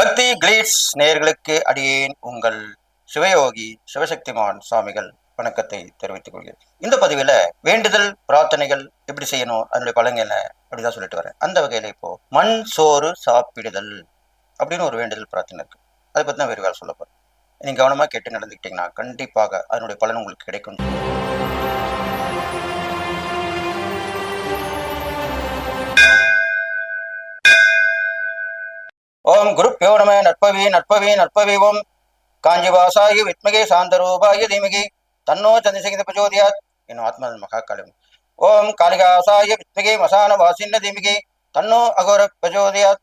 பக்தி கிளீட்ஸ் நேர்களுக்கு அடியேன் உங்கள் சிவயோகி சிவசக்திமான் சுவாமிகள் வணக்கத்தை தெரிவித்துக் கொள்கிறேன். இந்த பதிவில் வேண்டுதல் பிரார்த்தனைகள் எப்படி செய்யணும் அதனுடைய பலன் அப்படிதான் சொல்லிட்டு வரேன். அந்த வகையில் இப்போ மண் சோறு சாப்பிடுதல் அப்படின்னு ஒரு வேண்டுதல் பிரார்த்தனை இருக்கு. அதை பற்றி தான் விரிவாக சொல்ல போகிறேன் நீங்கள் கவனமாக கேட்டு நடந்துக்கிட்டீங்கன்னா கண்டிப்பாக அதனுடைய பலன் உங்களுக்கு கிடைக்கும். ஓம் குருப்பியோ நம நற்பவி நற்பவி நற்பவி ஓம் காஞ்சிவாசாயி வித்மகே சாந்தரூபாய தீமகி தன்னோ சந்திரசேகர பிரச்சோதியாத் என்னும் ஆத்ம மகாகாலம் ஓம் காளிகாசாய வித்மகே மசான வாசின்ன தீமகி தன்னோ அகோர பிரச்சோதியாத்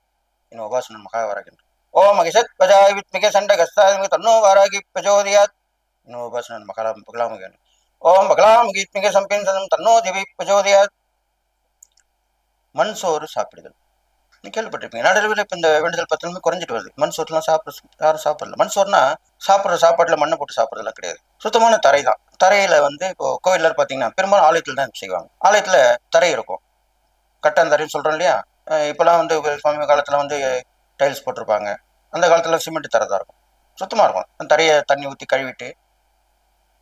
என்னும் உபாசனம் மகாவராகின்ற ஓம் அகிஷத் பஜாய வித்மிகே சண்ட கஸ்தாய தன்னோ வாராகி பிரச்சோதியாத் என்னும் உபாசனம் மகாலாம் பகலாமுகன் ஓம் பகலாம் கீத்மிகே சம்பின் தன்னோ திவி பிரச்சோதியாத் மண் சோறு சாப்பிடுதல் நீ கேள்விப்பட்டிருப்பீங்க. நடுவில் இப்போ இந்த வேண்டுதல் பத்திரமே குறைஞ்சிட்டு வருது. மண் சோறுலாம் சாப்பிட யாரும் சாப்பிடல. மண் சோறுனா சாப்பிட்ற சாப்பாட்டில் மண்ணை போட்டு சாப்பிட்றதுலாம் கிடையாது. சுத்தமான தரை தான். தரையில வந்து இப்போ கோயிலில் பார்த்தீங்கன்னா பெரும்பாலும் ஆலயத்தில் தான் செய்வாங்க. ஆலயத்தில் தரை இருக்கும். கட்டாந்தரைன்னு சொல்கிறோம் இல்லையா? இப்போலாம் வந்து சுவாமி காலத்தில் வந்து டைல்ஸ் போட்டிருப்பாங்க. அந்த காலத்தில் சிமெண்ட் தரை தான் இருக்கும். சுத்தமாக இருக்கும். அந்த தரையை தண்ணி ஊற்றி கழுவிட்டு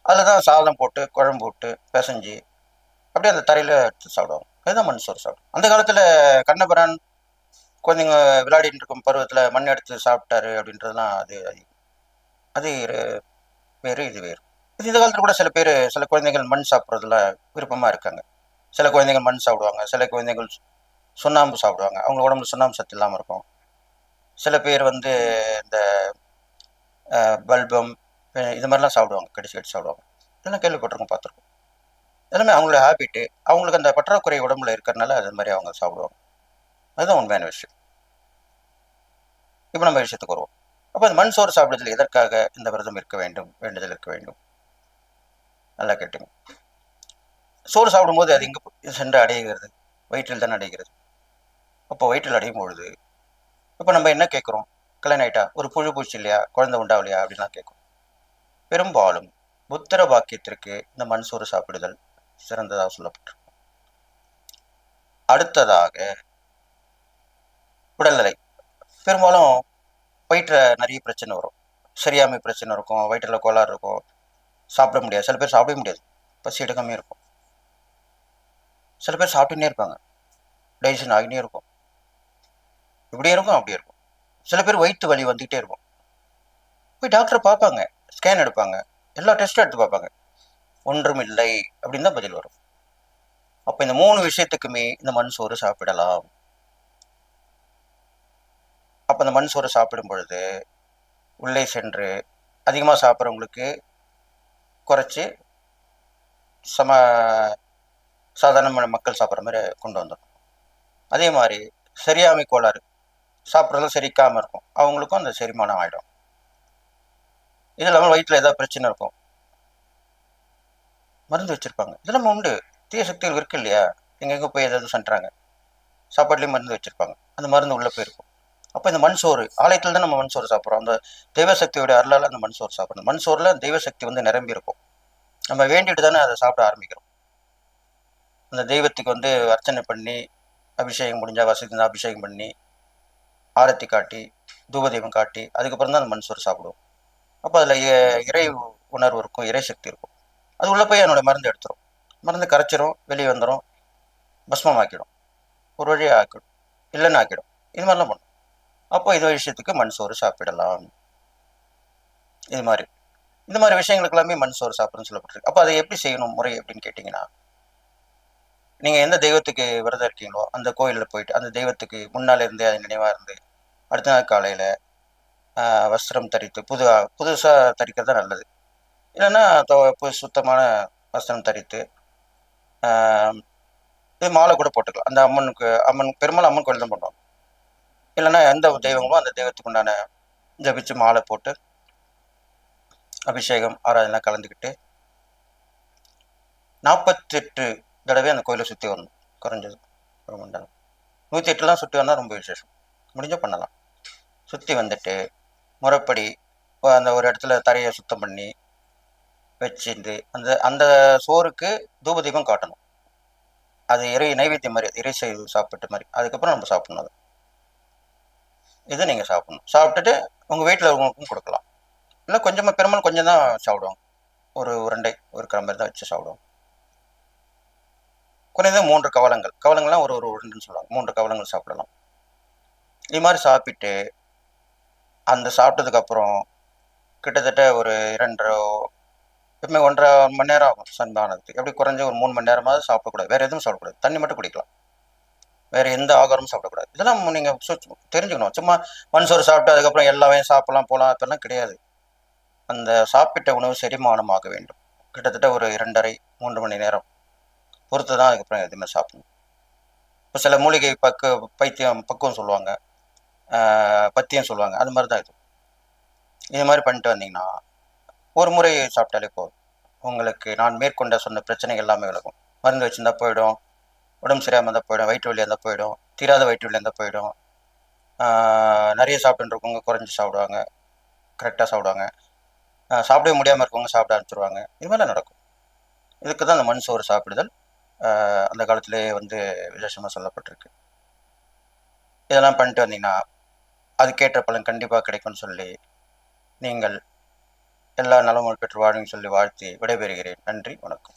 அதில் தான் சாதம் போட்டு குழம்பு விட்டு பிசைஞ்சு அப்படியே அந்த தரையில் எடுத்து சாப்பிடுவாங்க. இதுதான் மண் சோறு சாப்பிடும். அந்த காலத்தில் கண்ணபுரான் குழந்தைங்க விளையாடிட்டு இருக்கும் பருவத்தில் மண் எடுத்து சாப்பிட்டாரு அப்படின்றதுலாம் அது அது- ஒரு- வேறு இது வேறு. இது இந்த காலத்தில் கூட சில பேர் சில குழந்தைகள் மண் சாப்பிட்றதுல விருப்பமாக இருக்காங்க. சில குழந்தைகள் மண் சாப்பிடுவாங்க சில குழந்தைகள் சுண்ணாம்பு சாப்பிடுவாங்க. அவங்க உடம்புல சுண்ணாம்பு சத்து இல்லாமல் இருக்கும். சில பேர் வந்து இந்த பல்பம் இது மாதிரிலாம் சாப்பிடுவாங்க கடிச்சு கடிச்சு சாப்பிடுவாங்க. இதெல்லாம் கேள்விப்பட்டிருக்கோம் பார்த்துருக்கோம். எல்லாமே அவங்களோட ஹேபிட்டு அவங்களுக்கு அந்த பற்றாக்குறை உடம்புல இருக்கிறனால அது மாதிரி அவங்க சாப்பிடுவாங்க. அதுதான் உண்மையான விஷயம். இப்போ நம்ம விஷயத்துக்கு வருவோம். அப்போ இந்த மண் சோறு சாப்பிடுதல் எதற்காக இந்த விரதம் இருக்க வேண்டும் வேண்டுதல் இருக்க வேண்டும்? நல்லா கேட்டுங்க. சோறு சாப்பிடும்போது அது எங்கே சென்று அடைகிறது. வயிற்றில் தான் அடைகிறது. அப்போ வயிற்றில் அடையும் பொழுது இப்போ நம்ம என்ன கேட்குறோம்? கல்யாணம் ஆயிட்டா? ஒரு புழு பூச்சி இல்லையா? குழந்தை உண்டாவலையா அப்படின்லாம் கேட்கும் பெரும்பாலும் புத்திர பாக்கியத்திற்கு இந்த மண் சோறு சாப்பிடுதல் சிறந்ததாக சொல்லப்பட்டிருக்கும் அடுத்ததாக உடல்நிலை. பெரும்பாலும் வயிற்றில் நிறைய பிரச்சனை வரும். சரியாமை பிரச்சனை இருக்கும் வயிற்றில் கோளாறு இருக்கும். சாப்பிட முடியாது. சில பேர் சாப்பிடவே முடியாது. பசி எடுக்காமே இருக்கும். சில பேர் சாப்பிட்டுன்னே இருப்பாங்க. டைஜன் ஆகினே இருக்கும். இப்படியே இருக்கும் அப்படியே இருக்கும். சில பேர் வயிற்று வலி வந்துக்கிட்டே இருக்கும். போய் டாக்டரை பார்ப்பாங்க. ஸ்கேன் எடுப்பாங்க. எல்லா டெஸ்ட்டும் எடுத்து பார்ப்பாங்க. ஒன்றும் இல்லை அப்படின்னு தான் பதில் வரும். அப்போ இந்த மூணு விஷயத்துக்குமே இந்த மண் சோறு சாப்பிடலாம். அப்போ அந்த மண் சோறு சாப்பிடும் பொழுது உள்ளே சென்று அதிகமாக சாப்பிட்றவங்களுக்கு குறைச்சி சம சாதாரணமான மக்கள் சாப்பிட்ற மாதிரி கொண்டு வந்துடும் அதே மாதிரி சரியாமை கோளாறு சாப்பிட்றதும் செரிக்காமல் இருக்கும். அவங்களுக்கும் அந்த செரிமானம் ஆகிடும் இது இல்லாமல் வயிற்றில் ஏதாவது பிரச்சனை இருக்கும். மருந்து வச்சுருப்பாங்க. இதெல்லாம் உண்டு. தீய சக்திகள் இருக்கு இல்லையா? எங்கெங்கே போய் ஏதாவது சென்றாங்க. சாப்பாட்லேயும் மருந்து வச்சுருப்பாங்க. அந்த மருந்து உள்ளே போயிருக்கும். அப்போ இந்த மண் சோறு ஆலயத்தில் தான் நம்ம மண் சோறு சாப்பிட்றோம். அந்த தெய்வ சக்தியோட அருளால் அந்த மண் சோறு சாப்பிடணும். மண் சோறில் தெய்வ சக்தி வந்து நிரம்பி இருக்கும். நம்ம வேண்டிட்டு தானே அதை சாப்பிட ஆரம்பிக்கிறோம். அந்த தெய்வத்துக்கு வந்து அர்ச்சனை பண்ணி அபிஷேகம் முடிஞ்சால் வசதி அபிஷேகம் பண்ணி ஆரத்தி காட்டி தூபதீபம் காட்டி அதுக்கப்புறம் தான் அந்த மண் சோறு சாப்பிடுவோம். அப்போ அதில் இறை உணர்வு இருக்கும் இறை சக்தி இருக்கும். அது உள்ளே போய் என்னோட மருந்து எடுத்துரும். மருந்து கரைச்சிரும் வெளியே வந்துடும் பஸ்மம் ஆக்கிடும் ஒரு வழியாக ஆக்கிடும். இல்லைன்னு ஆக்கிடும். இது மாதிரிலாம் பண்ணும் அப்போ இது விஷயத்துக்கு மண் சோறு சாப்பிடலாம். இது மாதிரி. இந்த மாதிரி விஷயங்களுக்கு எல்லாமே மண் சோறு சாப்பிடுன்னு சொல்லப்பட்டிருக்கு. அப்போ அதை எப்படி செய்யணும் முறை அப்படின்னு கேட்டிங்கன்னா நீங்கள் எந்த தெய்வத்துக்கு விரதம் இருக்கீங்களோ அந்த கோயிலில் போயிட்டு அந்த தெய்வத்துக்கு முன்னால் இருந்தே அது நினைவாக இருந்து அடுத்த நாள் காலையில் வஸ்திரம் தரித்து புது புதுசாக தரிக்கிறது தான் நல்லது. இல்லைன்னா புது சுத்தமான வஸ்திரம் தரித்து இது மாலை கூட போட்டுக்கலாம். அந்த அம்மனுக்கு அம்மன் பெரும்பாலும் அம்மன் கோயில் தான் பண்ணுவாங்க. இல்லைன்னா எந்த தெய்வங்களோ அந்த தெய்வத்துக்கு உண்டான ஜபிச்சு மாலை போட்டு அபிஷேகம் ஆராதனை கலந்துக்கிட்டு நாற்பத்தெட்டு தடவை அந்த கோயிலை சுற்றி வரணும். குறைஞ்சது ஒரு மண்டலம் நூற்றி எட்டுலாம் சுற்றி வந்தால் ரொம்ப விசேஷம். முடிஞ்சால் பண்ணலாம். சுற்றி வந்துட்டு முறைப்படி அந்த ஒரு இடத்துல தரையை சுத்தம் பண்ணி வச்சுட்டு அந்த அந்த சோறுக்கு தூபதீபம் காட்டணும். அது இறை நைவேத்தியம் மாதிரி இறை செய்து சாப்பிட்ட மாதிரி. அதுக்கப்புறம் நம்ம சாப்பிடணும் அதை. இது நீங்கள் சாப்பிடணும். சாப்பிட்டுட்டு உங்கள் வீட்டில் இருக்கவங்களுக்கும் கொடுக்கலாம். இல்லை கொஞ்சமாக பெரும்பாலும் கொஞ்சம் தான் சாப்பிடுவோம் ஒரு உருண்டை ஒரு கிளம்பு தான் வச்சு சாப்பிடுவோம் குறைந்தது மூன்று கவலங்கள். கவலங்கள்லாம் ஒரு ஒரு உருண்டுன்னு சொல்லுவாங்க. மூன்று கவலங்கள் சாப்பிடலாம். இது மாதிரி சாப்பிட்டு அந்த சாப்பிட்டதுக்கப்புறம் கிட்டத்தட்ட ஒரு இரண்டரை எப்பவுமே ஒன்றரை மணி நேரம் ஆகும். சந்தானத்துக்கு. எப்படி குறைஞ்ச ஒரு மூணு மணி நேரமாவது சாப்பிடக்கூடாது. வேறு எதுவும் சாப்பிடக்கூடாது. தண்ணி மட்டும் குடிக்கலாம். வேறு எந்த ஆகாரமும் சாப்பிடக்கூடாது. இதெல்லாம் நீங்கள் தெரிஞ்சுக்கணும். சும்மா மண் சோறு சாப்பிட்டு அதுக்கப்புறம் எல்லாமே சாப்பிடலாம் போகலாம் அப்படிலாம் கிடையாது. அந்த சாப்பிட்ட உணவு செரிமானமாக வேண்டும். கிட்டத்தட்ட ஒரு இரண்டரை மூன்று மணி நேரம். பொறுத்து தான் அதுக்கப்புறம் எதுவுமே சாப்பிடணும். இப்போ சில மூலிகை பக்கு பைத்தியம் பக்குவம் சொல்லுவாங்க. பத்தியம் சொல்லுவாங்க. அது மாதிரி தான் இது. இது மாதிரி பண்ணிட்டு வந்தீங்கன்னா ஒரு முறை சாப்பிட்டாலே போதும். உங்களுக்கு நான் மேற்கொண்ட சொன்ன பிரச்சனைகள் எல்லாமே விலகும். மருந்து வச்சுருந்தா போயிடும். உடம்பு சரியாமல் இருந்தால் போயிடும் வயிற்று வலி இருந்தால் போயிடும் தீராத வயிற்று வலி இருந்தால் போயிடும். நிறைய சாப்பிட்டுருக்கவங்க குறைஞ்சி சாப்பிடுவாங்க கரெக்டாக சாப்பிடுவாங்க. சாப்பிடவே முடியாமல் இருக்கவங்க சாப்பிட ஆரம்பிச்சிருவாங்க. இது மாதிரிலாம் நடக்கும். இதுக்கு தான் அந்த மண் சோறு சாப்பிடுதல் அந்த காலத்திலே வந்து விசேஷமாக சொல்லப்பட்டிருக்கு. இதெல்லாம் பண்ணிட்டு வந்தீங்கன்னா அதுக்கேற்ற பலன் கண்டிப்பாக கிடைக்கும்னு சொல்லி நீங்கள் எல்லா நலமும் பெற்று வாழுங்க சொல்லி வாழ்த்தி விடைபெறுகிறேன். நன்றி வணக்கம்.